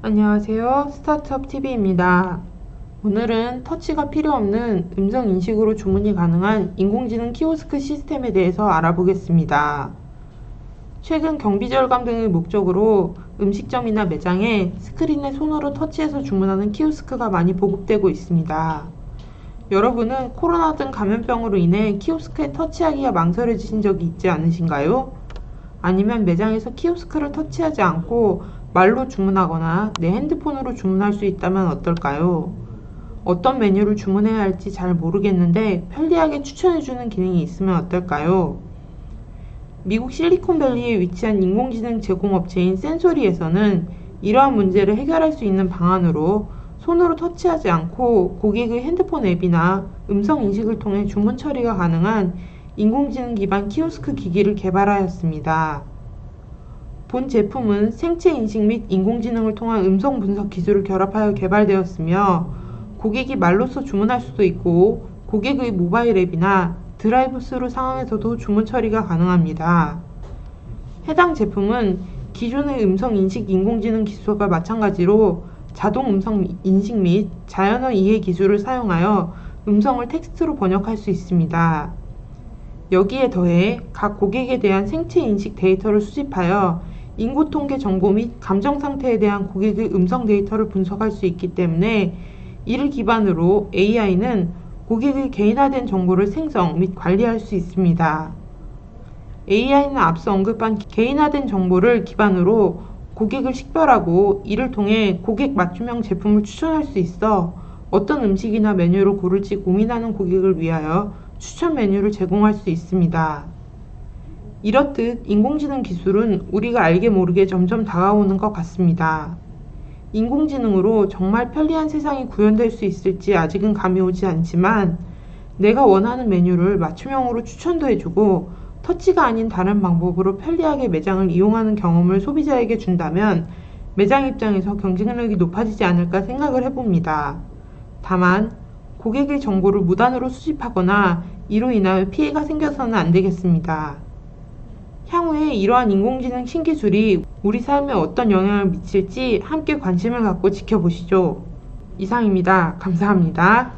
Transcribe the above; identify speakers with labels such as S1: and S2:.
S1: 안녕하세요. 스타트업 TV입니다. 오늘은 터치가 필요 없는 음성 인식으로 주문이 가능한 인공지능 키오스크 시스템에 대해서 알아보겠습니다. 최근 경비 절감 등의 목적으로 음식점이나 매장에 스크린에 손으로 터치해서 주문하는 키오스크가 많이 보급되고 있습니다. 여러분은 코로나 등 감염병으로 인해 키오스크에 터치하기가 망설여지신 적이 있지 않으신가요? 아니면 매장에서 키오스크를 터치하지 않고 말로 주문하거나 내 핸드폰으로 주문할 수 있다면 어떨까요? 어떤 메뉴를 주문해야 할지 잘 모르겠는데 편리하게 추천해주는 기능이 있으면 어떨까요? 미국 실리콘밸리에 위치한 인공지능 제공업체인 센소리에서는 이러한 문제를 해결할 수 있는 방안으로 손으로 터치하지 않고 고객의 핸드폰 앱이나 음성 인식을 통해 주문 처리가 가능한 인공지능 기반 키오스크 기기를 개발하였습니다. 본 제품은 생체 인식 및 인공지능을 통한 음성 분석 기술을 결합하여 개발되었으며 고객이 말로써 주문할 수도 있고 고객의 모바일 앱이나 드라이브 스루 상황에서도 주문 처리가 가능합니다. 해당 제품은 기존의 음성 인식 인공지능 기술과 마찬가지로 자동 음성 인식 및 자연어 이해 기술을 사용하여 음성을 텍스트로 번역할 수 있습니다. 여기에 더해 각 고객에 대한 생체 인식 데이터를 수집하여 인구 통계 정보 및 감정 상태에 대한 고객의 음성 데이터를 분석할 수 있기 때문에 이를 기반으로 AI는 고객의 개인화된 정보를 생성 및 관리할 수 있습니다. AI는 앞서 언급한 개인화된 정보를 기반으로 고객을 식별하고 이를 통해 고객 맞춤형 제품을 추천할 수 있어 어떤 음식이나 메뉴를 고를지 고민하는 고객을 위하여 추천 메뉴를 제공할 수 있습니다. 이렇듯 인공지능 기술은 우리가 알게 모르게 점점 다가오는 것 같습니다. 인공지능으로 정말 편리한 세상이 구현될 수 있을지 아직은 감이 오지 않지만 내가 원하는 메뉴를 맞춤형으로 추천도 해주고 터치가 아닌 다른 방법으로 편리하게 매장을 이용하는 경험을 소비자에게 준다면 매장 입장에서 경쟁력이 높아지지 않을까 생각을 해봅니다. 다만 고객의 정보를 무단으로 수집하거나 이로 인하여 피해가 생겨서는 안 되겠습니다. 향후에 이러한 인공지능 신기술이 우리 삶에 어떤 영향을 미칠지 함께 관심을 갖고 지켜보시죠. 이상입니다. 감사합니다.